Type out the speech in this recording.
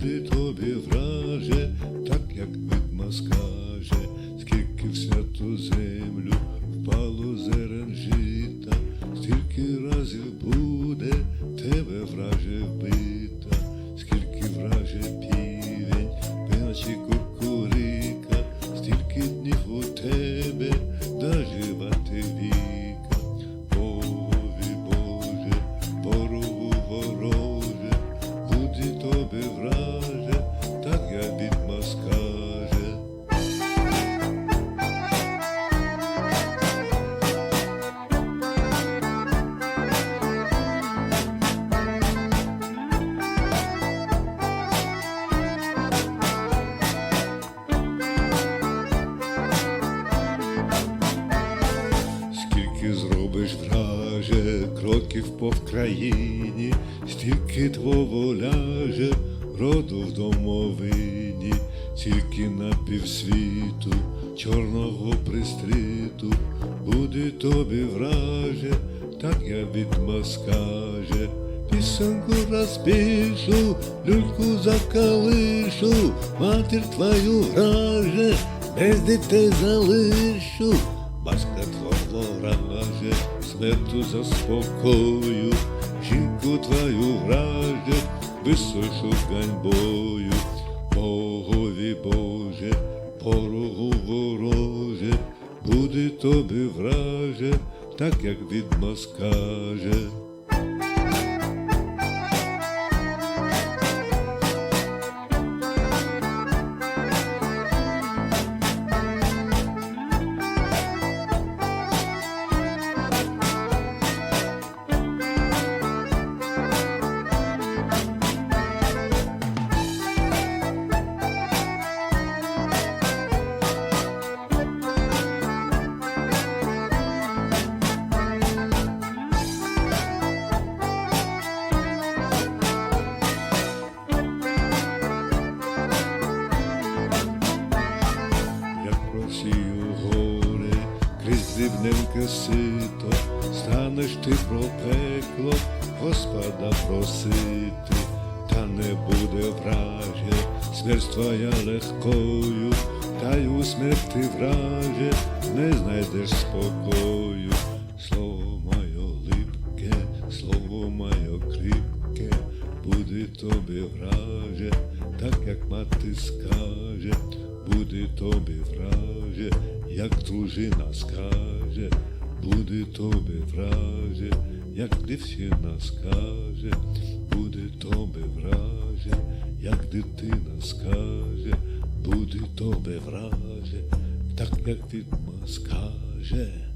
буде тобі враже, так як ведма скаже, скільки в святу землю впало зерен жита, стільки разів буде. По Вкраїні, стільки твого ляже, роду в домовині, тільки на півсвіту, чорного пристріту, буде тобі враже, так я відьма скаже. Пісенку розпишу, люльку закалишу, матір твою граже, без дітей залишу, батька твого раже, смерту заспокою, жінку твою граже, висошу ганьбою, Богові Боже, порогу вороже, буде тобі враже, так як відьма скаже. Дрібненьке сито, станеш ти про пекло, Господа просити, та не буде враже, смерть твоя легкою, та й у смерти враже, не знайдеш спокою. Слово моє липке, слово моє кріпке, буде тобі враже, так як мати скаже, буде тобі враже, як дружина скаже, буде тобі враже, як дівчина скаже, буде тобі враже, як дитина скаже, буде тобі враже, так як відма скаже.